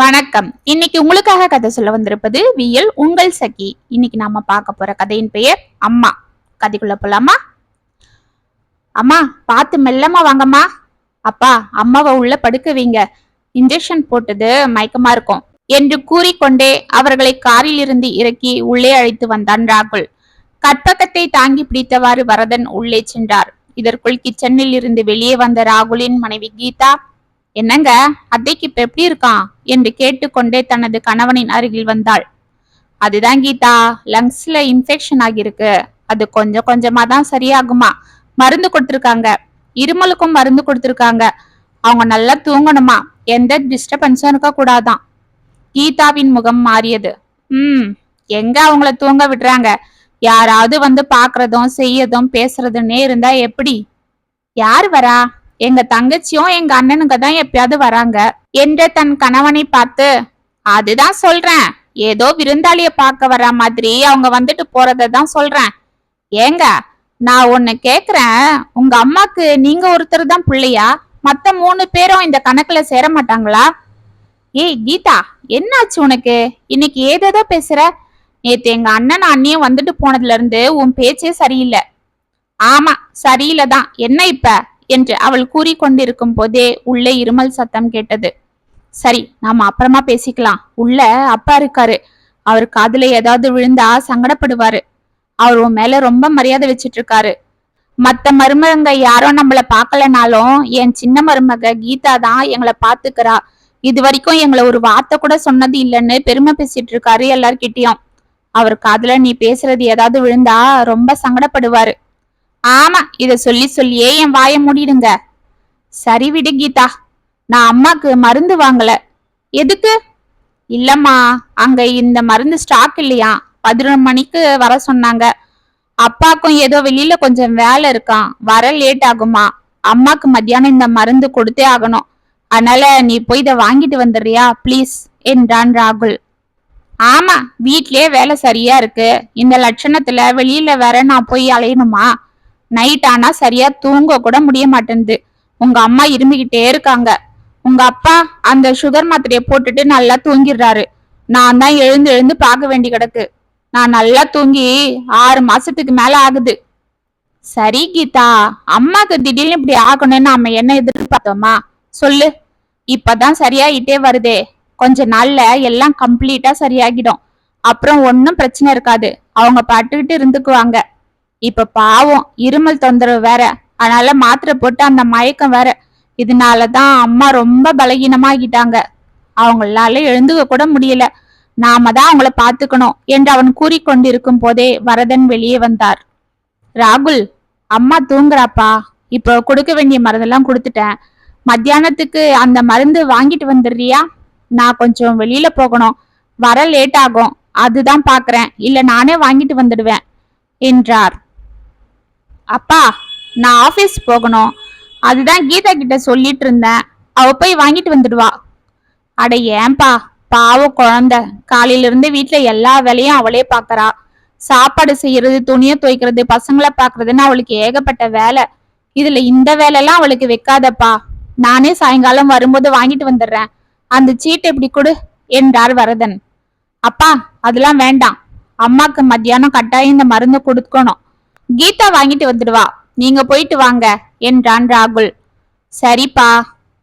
வணக்கம். இன்னைக்கு உங்களுக்காக கதை சொல்ல வந்திருப்பது வியல் உங்கள் சகி. இன்னைக்கு நாம பார்க்க போற கதையின் பெயர் அம்மா. கதைக்குள்ள போலாமா? அம்மா பார்த்து மெல்லமா வாங்கம்மா. அப்பா அம்மாவை உள்ள படுக்க வைங்க இன்ஜெக்ஷன் போட்டது மயக்கமா இருக்கும். என்று கூறிக்கொண்டே அவர்களை காரில் இருந்து இறக்கி உள்ளே அழைத்து வந்தான் ராகுல். கற்பகத்தை தாங்கி பிடித்தவாறு வரதன் உள்ளே சென்றார். இதற்குள் கிச்சனில் இருந்து வெளியே வந்த ராகுலின் மனைவி கீதா என்னங்க அத்தைக்கு இப்ப எப்படி இருக்கான்? என்று கேட்டுக்கொண்டே தனது கணவனின் அருகில் வந்தாள். அதுதான் கீதா லங்ஸ்ல இன்ஃபெக்ஷன் ஆகியிருக்கு. அது கொஞ்சம் கொஞ்சமா தான் சரியாகுமா? மருந்து கொடுத்துருக்காங்க. இருமலுக்கும் மருந்து கொடுத்துருக்காங்க. அவங்க நல்லா தூங்கணுமா? எந்த டிஸ்டர்பன்ஸும் இருக்க கூடாதான் கீதாவின் முகம் மாறியது. ம் எங்க அவங்கள தூங்க விடுறாங்க? யாராவது வந்து பாக்குறதும் செய்யறதும் பேசுறதுன்னே இருந்தா எப்படி? யார் வரா? எங்க தங்கச்சியும் எங்க அண்ணனுங்க தான் எப்பயாவது வராங்க. என்ற தன் கணவனை பார்த்து அதுதான் சொல்றேன். ஏதோ விருந்தாளிய பார்க்க வர மாதிரி அவங்க வந்துட்டு போறத தான் சொல்றேன். ஏங்க நான் ஒன்னு கேக்குறேன். உங்க அம்மாக்கு நீங்க ஒருத்தர் தான் பிள்ளையா? மத்த மூணு பேரும் இந்த கணக்குல சேர மாட்டாங்களா? ஏய் கீதா என்னாச்சு உனக்கு? இன்னைக்கு ஏதேதோ பேசுற? நேத்து எங்க அண்ணன் அண்ணியும் வந்துட்டு போனதுல இருந்து உன் பேச்சே சரியில்லை. ஆமா சரியில்லை தான் என்ன இப்ப? என்று அவள் கூறிக்கொண்டிருக்கும் போதே உள்ளே இருமல் சத்தம் கேட்டது. சரி நாம அப்புறமா பேசிக்கலாம். உள்ள அப்பா இருக்காரு. அவர் காதுல ஏதாவது விழுந்தா சங்கடப்படுவாரு. அவர் உன் மேல ரொம்ப மரியாதை வச்சிட்டு இருக்காரு மத்த மருமகங்க யாரும் நம்மள பார்க்கலனாலும் என் சின்ன மருமக கீதா தான் எங்களை பாத்துக்கிறா. இது வரைக்கும் எங்களை ஒரு வார்த்தை கூட சொன்னது இல்லைன்னு பெருமை பேசிட்டு இருக்காரு எல்லார்கிட்டயும். அவர் காதுல நீ பேசுறது ஏதாவது விழுந்தா ரொம்ப சங்கடப்படுவாரு. ஆமா இத சொல்லி சொல்லியே என் வாய மூடிடுங்க. சரி விடு கீதா. நான் அம்மாக்கு மருந்து வாங்கல. எதுக்கு? இல்லம்மா அங்க இந்த மருந்து ஸ்டாக் இல்லையா? பதினொரு மணிக்கு வர சொன்னாங்க. அப்பாக்கும் ஏதோ வெளியில கொஞ்சம் வேலை இருக்கான் வர லேட் ஆகுமா? அம்மாக்கு மத்தியானம் இந்த மருந்து கொடுத்தே ஆகணும். அதனால நீ போய் இதை வாங்கிட்டு வந்துடுறியா? ப்ளீஸ் என்றான் ராகுல். ஆமா வீட்லயே வேலை சரியா இருக்கு. இந்த லட்சணத்துல வெளியில வேற நான் போய் அலையணுமா? நைட் ஆனா சரியா தூங்க கூட முடிய மாட்டேங்குது உங்க அம்மா இருமிக்கிட்டே இருக்காங்க. உங்க அப்பா அந்த சுகர் மாத்திரையை போட்டுட்டு நல்லா தூங்கிடுறாரு. நான் தான் எழுந்து எழுந்து பார்க்க வேண்டி கிடக்கு. நான் நல்லா தூங்கி ஆறு மாசத்துக்கு மேல ஆகுது. சரி கீதா அம்மாக்கு திடீர்னு இப்படி ஆகணும்னு நாம என்ன எதிர்பார்த்தோமா? சொல்லு. இப்பதான் சரியாயிட்டே வருதே. கொஞ்ச நாள்ல எல்லாம் கம்ப்ளீட்டா சரியாகிடும். அப்புறம் ஒன்னும் பிரச்சனை இருக்காது. அவங்க பாட்டுக்கிட்டு இருந்துக்குவாங்க. இப்ப பாவம் இருமல் தொந்தரவு வேற. அதனால மாத்திரை போட்டு அந்த மயக்கம் வேற. இதனாலதான் அம்மா ரொம்ப பலகீனமாகிட்டாங்க. அவங்களால எழுந்துக்க கூட முடியல. நாம தான் அவங்கள பாத்துக்கணும் என்று அவன் கூறிக்கொண்டிருக்கும் போதே வரதன் வெளியே வந்தார். ராகுல் அம்மா தூங்குறாப்பா. இப்போ கொடுக்க வேண்டிய மருந்தெல்லாம் கொடுத்துட்டேன். மத்தியானத்துக்கு அந்த மருந்து வாங்கிட்டு வந்துடுறியா? நான் கொஞ்சம் வெளியில போகணும். வர லேட் ஆகும். அதுதான் பாக்குறேன். இல்ல நானே வாங்கிட்டு வந்துடுவேன் என்றார். அப்பா நான் ஆஃபீஸ் போகணும். அதுதான் கீதா கிட்ட சொல்லிட்டு இருந்தேன். அவ போய் வாங்கிட்டு வந்துடுவா. அட ஏன்பா பாவம் குழந்த. காலையிலிருந்து வீட்டுல எல்லா வேலையும் அவளே பாக்குறா. சாப்பாடு செய்யறது துணியை துவைக்கிறது பசங்களை பாக்குறதுன்னு அவளுக்கு ஏகப்பட்ட வேலை. இதுல இந்த வேலையெல்லாம் அவளுக்கு வைக்காதப்பா. நானே சாயங்காலம் வரும்போது வாங்கிட்டு வந்துடுறேன். அந்த சீட்டை இப்படி கொடு என்றார் வரதன். அப்பா அதெல்லாம் வேண்டாம். அம்மாக்கு மத்தியானம் கட்டாயம் இந்த மருந்து கொடுக்கணும். கீதா வாங்கிட்டு வந்துடுவா. நீங்க போயிட்டு வாங்க என்றான் ராகுல். சரிப்பா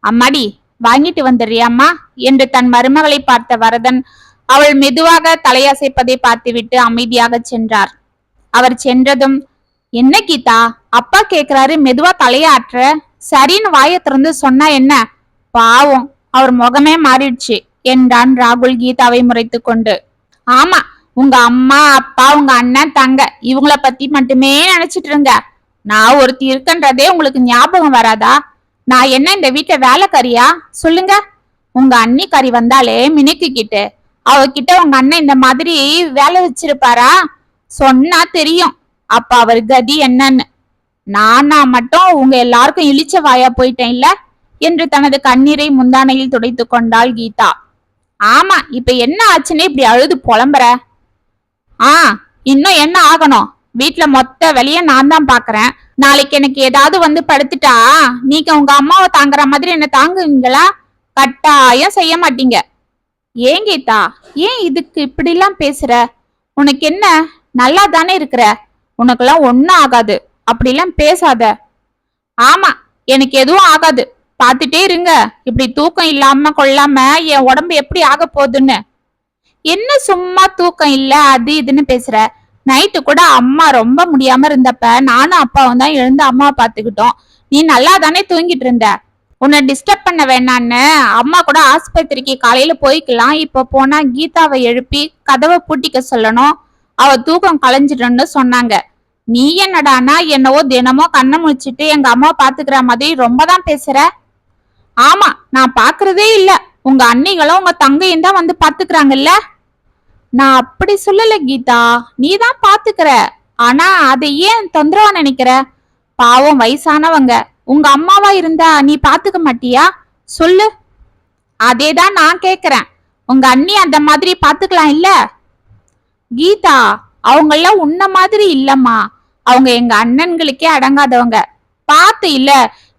அம்மாடி வாங்கிட்டு வந்துடுறியாம்மா என்று தன் மருமகளை பார்த்த வரதன் அவள் மெதுவாக தலையசைப்பதை பார்த்துவிட்டு அமைதியாக சென்றார். அவர் சென்றதும் என்ன கீதா அப்பா கேக்குறாரு மெதுவா தலையாற்ற சரின்னு வாயத்திறந்து சொன்னா என்ன? பாவம் அவர் முகமே மாறிடுச்சு என்றான் ராகுல் கீதாவை முறைத்து கொண்டு ஆமா உங்க அம்மா அப்பா உங்க அண்ணன் தங்க இவங்கள பத்தி மட்டுமே நினைச்சிட்டு இருங்க. நான் ஒருத்தி இருக்கன்றதே உங்களுக்கு ஞாபகம் வராதா? நான் என்ன இந்த வீட்டை வேலைக்காரியா? சொல்லுங்க. உங்க அண்ணி கறி வந்தாலே மினுக்கிக்கிட்டு அவகிட்ட உங்க அண்ணன் இந்த மாதிரி வேலை வச்சிருப்பாரா? சொன்னா தெரியும். அப்ப அவர் கதி என்னன்னு. நானா மட்டும் உங்க எல்லாருக்கும் இழிச்ச வாயா போயிட்டேன் இல்ல? என்று தனது கண்ணீரை முந்தானையில் துடைத்து கொண்டாள் கீதா. ஆமா இப்ப என்ன ஆச்சுன்னு இப்படி அழுது புலம்புற? ஆ இன்னும் என்ன ஆகணும்? வீட்டுல மொத்த வேலைய நான் தான் பாக்குறேன். நாளைக்கு எனக்கு ஏதாவது வந்து படுத்துட்டா நீங்க உங்க அம்மாவை தாங்குற மாதிரி என்ன தாங்குவீங்களா? கட்டாயம் செய்ய மாட்டீங்க. ஏன் கீதா? ஏன் இதுக்கு இப்படிலாம் பேசுற? உனக்கு என்ன? நல்லா தானே இருக்கிற. உனக்கெல்லாம் ஒன்னும் ஆகாது. அப்படிலாம் பேசாத. ஆமா எனக்கு எதுவும் ஆகாது. பார்த்துட்டே இருங்க. இப்படி தூக்கம் இல்லாம கொள்ளாம என் உடம்பு எப்படி ஆக போகுதுன்னு. என்ன சும்மா தூக்கம் இல்ல அது இதுன்னு பேசுற. நைட்டு கூட அம்மா ரொம்ப முடியாம இருந்தப்ப நானும் அப்பாவும் தான் எழுந்து அம்மாவை பாத்துக்கிட்டோம் நீ நல்லா தானே தூங்கிட்டு இருந்த? உன்னை டிஸ்டர்ப் பண்ண வேணான்னு அம்மா கூட ஆஸ்பத்திரிக்கு காலையில போய்க்கலாம். இப்ப போனா கீதாவை எழுப்பி கதவை பூட்டிக்க சொல்லணும். அவ தூக்கம் களைஞ்சிடும்னு சொன்னாங்க. நீ என்னடானா என்னவோ தினமோ கண்ணை முழிச்சிட்டு எங்க அம்மா பாத்துக்கிற மாதிரி ரொம்ப தான் பேசுற? ஆமா நான் பாக்குறதே இல்ல. உங்க அண்ணிகளும் உங்க தங்கையும் தான் வந்து பாத்துக்கிறாங்கல்ல நான் அப்படி சொல்லல கீதா. நீ தான் பாத்துக்கிற. ஆனா அதை ஏன் தொந்தரவா நினைக்கிற? பாவம் வயசானவங்க. உங்க அம்மாவா இருந்தா நீ பாத்துக்க மாட்டியா? சொல்லு. அதேதான் நான் கேக்குறேன். உங்க அண்ணி அந்த மாதிரி பாத்துக்கலாம் இல்ல? கீதா அவங்கெல்லாம் உன்ன மாதிரி இல்லம்மா. அவங்க எங்க அண்ணன்களுக்கே அடங்காதவங்க. பார்த்து இல்ல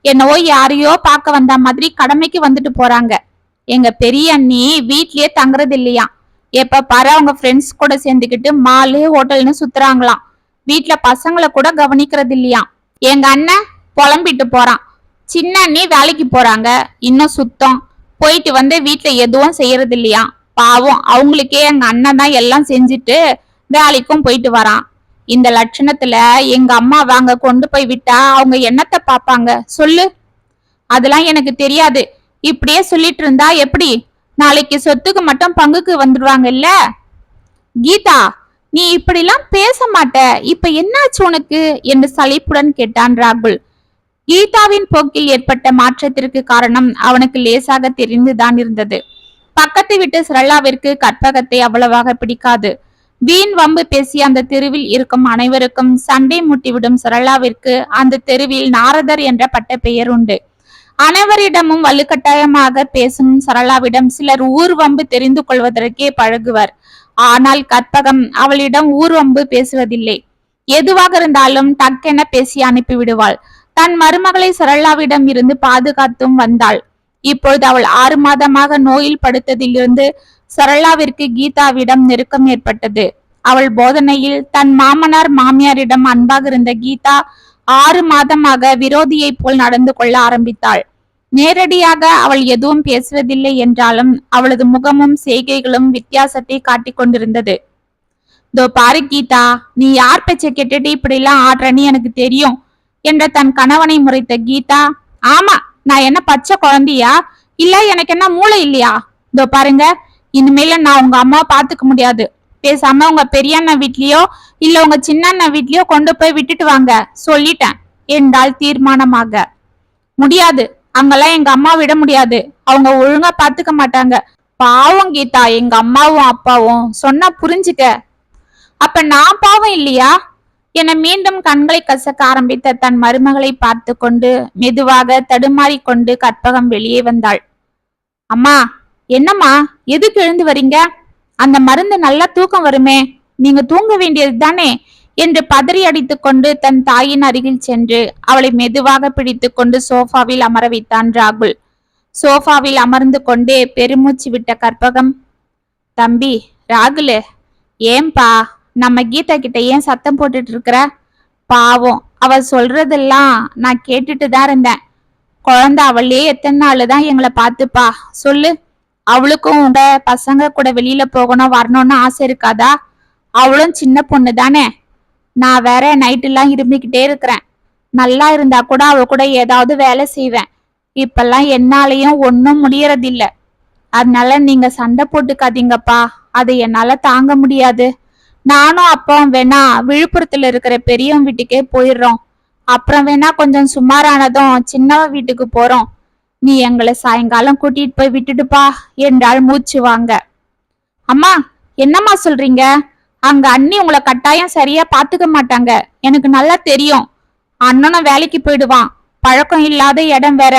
என்னவோ யாரையோ பார்க்க வந்த மாதிரி கடமைக்கு வந்துட்டு போறாங்க. எங்க பெரிய அண்ணி வீட்லயே தங்குறது இல்லையா எப்ப பாரு அவங்க ஃப்ரெண்ட்ஸ் கூட சேர்ந்துக்கிட்டு மாலு ஹோட்டல்னு சுத்துறாங்களாம். வீட்டுல பசங்களை கூட கவனிக்கிறது இல்லையா எங்க அண்ணன் புலம்பிட்டு போறான். சின்ன அண்ணி வேலைக்கு போறாங்க. இன்னும் சுத்தம். போயிட்டு வந்து வீட்டுல எதுவும் செய்யறது இல்லையா பாவம் அவங்களுக்கே எங்க அண்ணன் தான் எல்லாம் செஞ்சுட்டு வேலைக்கும் போயிட்டு வரான். இந்த லட்சணத்துல எங்க அம்மா வாங்க கொண்டு போய் விட்டா அவங்க என்னத்தை பாப்பாங்க? சொல்லு. அதெல்லாம் எனக்கு தெரியாது. இப்படியே சொல்லிட்டு இருந்தா எப்படி? நாளைக்கு சொத்துக்கு மட்டும் பங்குக்கு வந்துடுவாங்க இல்ல கீதா நீ இப்படிலாம் பேச மாட்ட. இப்ப என்னாச்சு உனக்கு? என்று சலிப்புடன் கேட்டான் ராகுல். கீதாவின் போக்கில் ஏற்பட்ட மாற்றத்திற்கு காரணம் அவனுக்கு லேசாக தெரிந்துதான் இருந்தது. பக்கத்து வீட்டு சரளாவிற்கு கற்பகத்தை அவ்வளவாக பிடிக்காது. வீண் வம்பு பேசி அந்த தெருவில் இருக்கும் அனைவருக்கும் சண்டை முட்டிவிடும் சரளாவிற்கு அந்த தெருவில் நாரதர் என்ற பட்ட பெயர் உண்டு. அனைவரிடமும் வலுக்கட்டாயமாக பேசும் சரளாவிடம் சிலர் ஊர்வம்பு தெரிந்து கொள்வதற்கே பழகுவர். ஆனால் கற்பகம் அவளிடம் ஊர்வம்பு பேசுவதில்லை. எதுவாக இருந்தாலும் டக்கென பேசி அனுப்பிவிடுவாள் தன் மருமகளை சரளாவிடம் இருந்து பாதுகாத்தும் வந்தாள். இப்பொழுது அவள் ஆறு மாதமாக நோயில் படுத்ததிலிருந்து சரளாவிற்கு கீதாவிடம் நெருக்கம் ஏற்பட்டது. அவள் போதனையில் தன் மாமனார் மாமியாரிடம் அன்பாக இருந்த கீதா ஆறு மாதமாக விரோதியைப் போல் நடந்து கொள்ள ஆரம்பித்தாள். நேரடியாக அவள் எதுவும் பேசுவதில்லை என்றாலும் அவளது முகமும் செய்கைகளும் வித்தியாசத்தை காட்டிக் கொண்டிருந்தது. தோ பாரு கீதா நீ யார் பேச்சை கேட்டுட்டு இப்படிலாம் ஆடுறன்னு எனக்கு தெரியும் என்ற தன் கணவனை முறைத்த கீதா ஆமா நான் என்ன பச்சை குழந்தையா? இல்ல எனக்கு என்ன மூளை இல்லையா? இதோ பாருங்க இனிமேல நான் உங்க அம்மாவை பாத்துக்க முடியாது. பேசாம உங்க பெரிய அண்ணன் வீட்லயோ இல்ல உங்க சின்ன அண்ணன் வீட்லயோ கொண்டு போய் விட்டுட்டு வாங்க. சொல்லிட்டேன். என்றாள் தீர்மானமாக. முடியாது. அங்கெல்லாம் எங்க அம்மா விட முடியாது. அவங்க ஒழுங்கா பாத்துக்க மாட்டாங்க. பாவம் கீதா. எங்க அம்மாவும் அப்பாவும். சொன்னா புரிஞ்சுக்க. அப்ப நான் பாவம் இல்லையா? என மீண்டும் கண்களை கசக்க ஆரம்பித்த தன் மருமகளை பார்த்து கொண்டு மெதுவாக தடுமாறி கொண்டு கற்பகம் வெளியே வந்தாள். அம்மா என்னம்மா? எதுக்கு எழுந்து வரீங்க? அந்த மருந்து நல்லா தூக்கம் வருமே? நீங்க தூங்க வேண்டியது தானே? என்று பதறி அடித்து கொண்டு தன் தாயின் அருகில் சென்று அவளை மெதுவாக பிடித்து கொண்டு சோஃபாவில் அமர வைத்தான் ராகுல். சோஃபாவில் அமர்ந்து கொண்டே பெருமூச்சு விட்ட கற்பகம் தம்பி ராகுலு ஏன்பா நம்ம கீதா கிட்ட ஏன் சத்தம் போட்டுட்டு இருக்கிற? பாவம் அவ சொல்றதெல்லாம் நான் கேட்டுட்டு தான் இருந்தேன். குழந்தை அவளே எத்தனை நாள் தான் எங்களை பார்த்துப்பா. சொல்லு. அவளுக்கும் உங்க பசங்க கூட வெளியில போகணும் வரணும்னு ஆசை இருக்காதா? அவளும் சின்ன பொண்ணு தானே. நான் வேற நைட்டெல்லாம் இருமிக்கிட்டே இருக்கிறேன். நல்லா இருந்தா கூட அவ கூட ஏதாவது வேலை செய்வேன். இப்பெல்லாம் என்னாலையும் ஒன்றும் முடியறதில்ல. அதனால நீங்க சண்டை போட்டுக்காதீங்கப்பா. அதை என்னால தாங்க முடியாது. நானும் அப்பாவும் வேணா விழுப்புரத்துல இருக்கிற பெரியவன் வீட்டுக்கே போயிடுறோம். அப்புறம் வேணா கொஞ்சம் சுமாரானதும் சின்னவன் வீட்டுக்கு போறோம். நீ எங்களை சாயங்காலம் கூட்டிட்டு போய் விட்டுடுப்பா என்றாள் மூச்சு வாங்க. அம்மா என்னம்மா சொல்றீங்க? அங்க அண்ணி உங்களை கட்டாயம் சரியா பாத்துக்க மாட்டாங்க. எனக்கு நல்லா தெரியும். அண்ணனும் வேலைக்கு போயிடுவான். பழக்கம் இல்லாத இடம் வேற.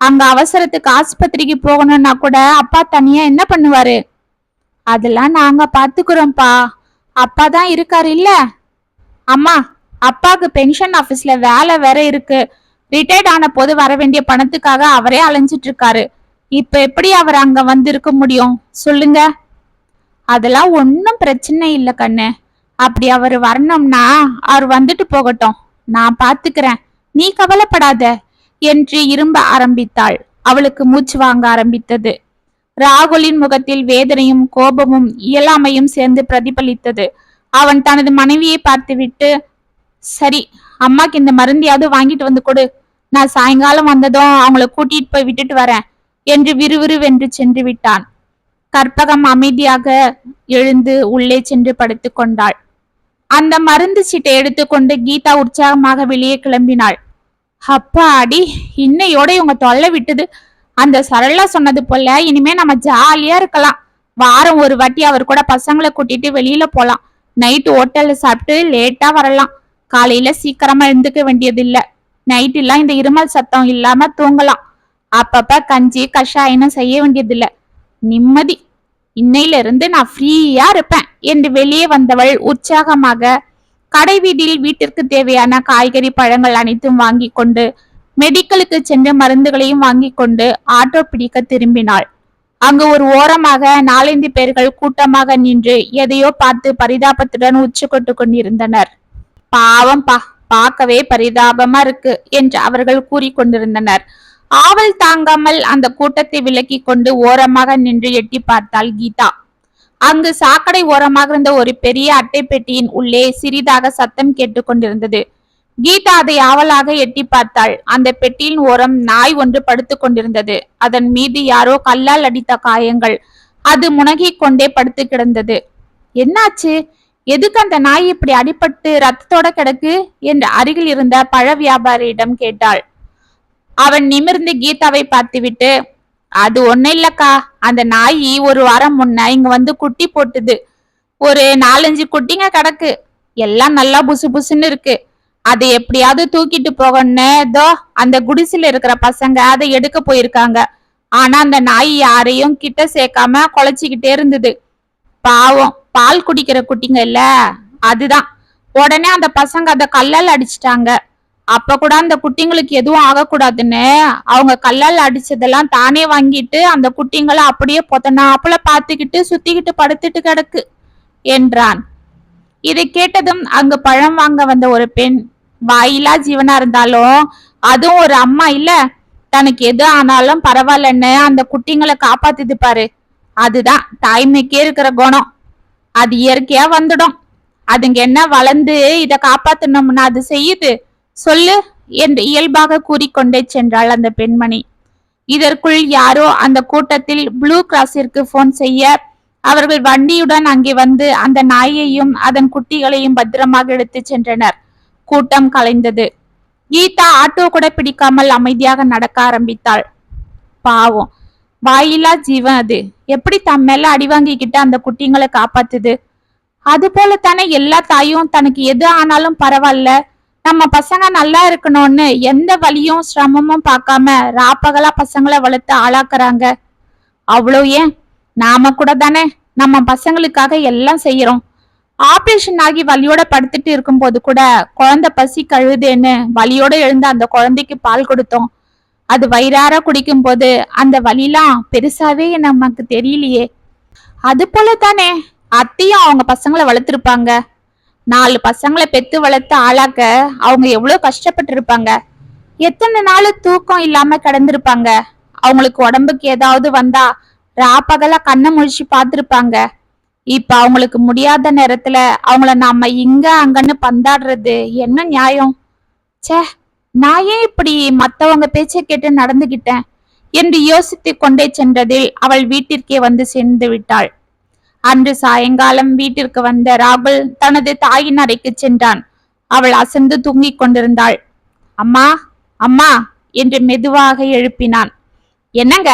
அங்க அவசரத்துக்கு ஆஸ்பத்திரிக்கு போகணும்னா கூட அப்பா தனியா என்ன பண்ணுவாரு? அதெல்லாம் நாங்க பாத்துக்கிறோம்ப்பா அப்பா தான் இருக்காரு இல்ல? அம்மா அப்பாவுக்கு பென்ஷன் ஆபீஸ்ல வேலை வேற இருக்கு. ரிட்டையர்ட் ஆன போது வர வேண்டிய பணத்துக்காக அவரே அலைஞ்சிட்டு இருக்காரு இப்ப எப்படி அவர் அங்க வந்து இருக்க முடியும்? சொல்லுங்க. அதெல்லாம் ஒன்னும் பிரச்சனை இல்ல கண்ணு. அப்படி அவர் வரணும்னா அவர் வந்துட்டு போகட்டும். நான் பாத்துக்கிறேன். நீ கவலைப்படாத. என்று இரும்ப ஆரம்பித்தாள். அவளுக்கு மூச்சு வாங்க ஆரம்பித்தது. ராகுலின் முகத்தில் வேதனையும் கோபமும் இயலாமையும் சேர்ந்து பிரதிபலித்தது. அவன் தனது மனைவியை பார்த்துவிட்டு சரி அம்மாக்கு இந்த மருந்தையாவது வாங்கிட்டு வந்து கொடு. நான் சாயங்காலம் வந்ததும் அவங்கள கூட்டிட்டு போய் விட்டுட்டு வரேன் என்று விறுவிறுவென்று சென்று விட்டான். கற்பகம் அமைதியாக எழுந்து உள்ளே சென்று படுத்து கொண்டாள். அந்த மருந்து சீட்டை எடுத்துக்கொண்டு கீதா உற்சாகமாக வெளியே கிளம்பினாள். அப்பா அடி இன்னையோட இவங்க தொல்லை விட்டது. அந்த சரளா சொன்னது போல இனிமே நம்ம ஜாலியா இருக்கலாம். வாரம் ஒரு வாட்டி அவர் கூட பசங்களை கூட்டிட்டு வெளியில போலாம். நைட்டு ஹோட்டல்ல சாப்பிட்டு லேட்டா வரலாம். காலையில சீக்கிரமா எழுந்துக்க வேண்டியதில்ல. நைட் எல்லாம் இந்த இருமல் சத்தம் இல்லாம தூங்கலாம். அப்பப்ப கஞ்சி கஷாயனம் செய்ய வேண்டியதில்ல. நிம்மதி. இன்னையில இருந்து நான் ஃப்ரீயா இருப்பேன். என்று வெளியே வந்தவள் உற்சாகமாக கடை வீதியில் வீட்டிற்கு தேவையான காய்கறி பழங்கள் அனைத்தும் வாங்கி கொண்டு மெடிக்கலுக்கு சென்று மருந்துகளையும் வாங்கி கொண்டு ஆட்டோ பிடிக்க திரும்பினாள். அங்கு ஒரு ஓரமாக நாலஞ்சு பேர்கள் கூட்டமாக நின்று எதையோ பார்த்து பரிதாபத்துடன் உச்சு கொட்டு கொண்டிருந்தனர். பாவம் பா பார்க்கவே பரிதாபமா இருக்கு என்று அவர்கள் கூறிக்கொண்டிருந்தனர். ஆவல் தாங்காமல் அந்த கூட்டத்தை விலக்கி கொண்டு ஓரமாக நின்று எட்டி பார்த்தாள் கீதா. அங்கு சாக்கடை ஓரமாக இருந்த ஒரு பெரிய அட்டை பெட்டியின் உள்ளே சிறிதாக சத்தம் கேட்டுக்கொண்டிருந்தது கீதா அதை ஆவலாக எட்டி பார்த்தாள். அந்த பெட்டியின் ஓரம் நாய் ஒன்று படுத்துக் கொண்டிருந்தது. அதன் மீது யாரோ கல்லால் அடித்த காயங்கள். அது முனகிக் கொண்டே படுத்து கிடந்தது. என்னாச்சு? எதுக்கு அந்த நாய் இப்படி அடிபட்டு ரத்தத்தோட கிடக்கு என்று அருகில் இருந்த பழ வியாபாரியிடம் கேட்டாள். அவன் நிமிர்ந்து கீதாவை பார்த்துவிட்டு அது ஒண்ணு இல்லக்கா. அந்த நாய் ஒரு வாரம் முன்ன இங்க வந்து குட்டி போட்டுது. ஒரு நாலஞ்சு குட்டிங்க கிடக்கு. எல்லாம் நல்லா புசு புசுன்னு இருக்கு. அதை எப்படியாவது தூக்கிட்டு போகணும்னு ஏதோ அந்த குடிசில இருக்கிற பசங்க அதை எடுக்க போயிருக்காங்க. ஆனா அந்த நாய் யாரையும் கிட்ட சேர்க்காம குலைச்சிக்கிட்டே இருந்தது. பாவம். பால் குடிக்கிற குட்டிங்க இல்ல? அதுதான். உடனே அந்த பசங்க அதை கல்லால் அடிச்சிட்டாங்க. அப்ப கூட அந்த குட்டிங்களுக்கு எதுவும் ஆகக்கூடாதுன்னு அவங்க கல்லால் அடிச்சதெல்லாம் தானே வாங்கிட்டு அந்த குட்டிங்களை அப்படியே பொத்தனாப்புல பார்த்துக்கிட்டு சுத்திக்கிட்டு படுத்துட்டு கிடக்கு என்றான். இதை கேட்டதும் அங்கு பழம் வாங்க வந்த ஒரு பெண் வாயிலா ஜீவனா இருந்தாலும் அதுவும் ஒரு அம்மா இல்ல? தனக்கு எது ஆனாலும் பரவாயில்லன்னு அந்த குட்டிங்களை காப்பாத்துது பாரு. அதுதான். தாய்மைக்கே இருக்கிற குணம். அது இயற்கையா வந்துடும். அதுங்க என்ன வளர்ந்து இதை காப்பாத்தணும்னா அது செய்யுது. சொல்லு என்று இயல்பாக கூறிக்கொண்டே சென்றாள் அந்த பெண்மணி. இதற்குள் யாரோ அந்த கூட்டத்தில் ப்ளூ கிராஸிற்கு போன் செய்ய அவர்கள் வண்டியுடன் அங்கே வந்து அந்த நாயையும் அதன் குட்டிகளையும் பத்திரமாக எடுத்து சென்றனர். கூட்டம் கலைந்தது. கீதா ஆட்டோ கூட பிடிக்காமல் அமைதியாக நடக்க ஆரம்பித்தாள். பாவம். வாயிலா ஜீவன் அது. எப்படி தம் மேல அடி வாங்கிக்கிட்டு அந்த குட்டிங்களை காப்பாத்துது? அது போல தானே எல்லா தாயும் தனக்கு எது ஆனாலும் பரவாயில்ல. நம்ம பசங்க நல்லா இருக்கணும்னு எந்த வலியும் சிரமமும் பார்க்காம ராப்பகலா பசங்களை வளர்த்து ஆளாக்குறாங்க. அவ்வளோ ஏன்? நாம கூட தானே நம்ம பசங்களுக்காக எல்லாம் செய்யறோம். ஆபரேஷன் ஆகி வலியோட படுத்துட்டு இருக்கும்போது கூட குழந்தை பசி கழுதுன்னு வலியோட எழுந்து அந்த குழந்தைக்கு பால் கொடுத்தோம். அது வயிறார குடிக்கும் போது அந்த வலிலாம் பெருசாவே நமக்கு தெரியலையே. அது போல தானே அத்தையும் அவங்க பசங்களை வளர்த்துருப்பாங்க. நாலு பசங்களை பெத்து வளர்த்து ஆளாக்க அவங்க எவ்வளவு கஷ்டப்பட்டு இருப்பாங்க எத்தனை நாள் தூக்கம் இல்லாம கிடந்திருப்பாங்க. அவங்களுக்கு உடம்புக்கு ஏதாவது வந்தா ராப்பகலா கண்ணை முழிச்சு பார்த்துருப்பாங்க. இப்ப அவங்களுக்கு முடியாத நேரத்துல அவங்கள நாம இங்க அங்கன்னு பந்தாடுறது என்ன நியாயம்? ச்சே நான் ஏன் இப்படி மத்தவங்க பேச்சை கேட்டு நடந்துகிட்டேன்? என்று யோசித்துக் கொண்டே சென்றதில் அவள் வீட்டிற்கே வந்து சேர்ந்து விட்டாள். அன்று சாயங்காலம் வீட்டிற்கு வந்த ராகுல் தனது தாயின் அறைக்கு சென்றான். அவள் அசந்து தூங்கிக் கொண்டிருந்தாள். அம்மா அம்மா என்று மெதுவாக எழுப்பினான். என்னங்க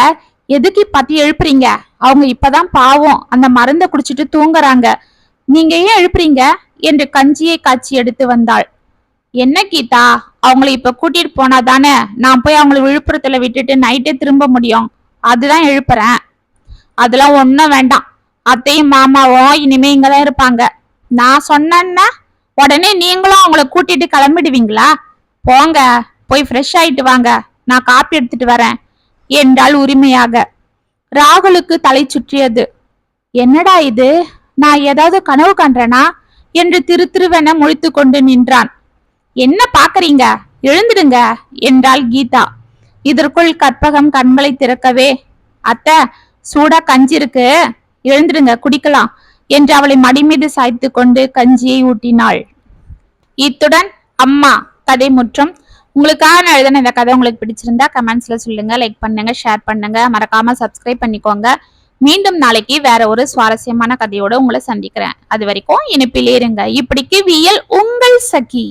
எதுக்கு பத்தி எழுப்புறீங்க? அவங்க இப்பதான் பாவம் அந்த மருந்தை குடிச்சிட்டு தூங்குறாங்க. நீங்க ஏன் எழுப்புறீங்க? என்று கஞ்சியை காய்ச்சி எடுத்து வந்தாள். என்ன கீதா அவங்கள இப்ப கூட்டிட்டு போனா தானே நான் போய் அவங்கள விழுப்புரத்துல விட்டுட்டு நைட்டே திரும்ப முடியும். அதுதான் எழுப்புறேன். அதெல்லாம் ஒன்றும் வேண்டாம். அத்தையும் மாமாவும் இனிமே இங்கதான் இருப்பாங்க. நான் சொன்னேன்னா உடனே நீங்களும் அவங்கள கூட்டிட்டு கிளம்பிடுவீங்களா? போங்க போய் ஃப்ரெஷ் ஆயிட்டு வாங்க. நான் காப்பி எடுத்துட்டு வரேன். என்றால் உரிமையாக. ராகுலுக்கு தலை சுற்றியது. என்னடா இது? நான் ஏதாவது கனவு காண்றேனா என்று திரு திருவென முழித்து கொண்டு நின்றான். என்ன பாக்குறீங்க எழுந்துடுங்க என்றாள் கீதா. இதற்குள் கற்பகம் கண்களை திறக்கவே அத்தை சூடா கஞ்சி இருக்கு எழுந்துடுங்க குடிக்கலாம் என்று அவளை மடிமீது சாய்த்து கொண்டு கஞ்சியை ஊட்டினாள். இத்துடன் அம்மா கதை முற்றும். உங்களுக்காக நான் எழுதின இந்த கதை உங்களுக்கு பிடிச்சிருந்தா கமெண்ட்ஸ்ல சொல்லுங்க லைக் பண்ணுங்க ஷேர் பண்ணுங்க. மறக்காம சப்ஸ்கிரைப் பண்ணிக்கோங்க. மீண்டும் நாளைக்கு வேற ஒரு சுவாரஸ்யமான கதையோட உங்களை சந்திக்கிறேன். அது வரைக்கும் இனிப்பிலே இருங்க. இப்படிக்கு வியல் உங்கள் சகி.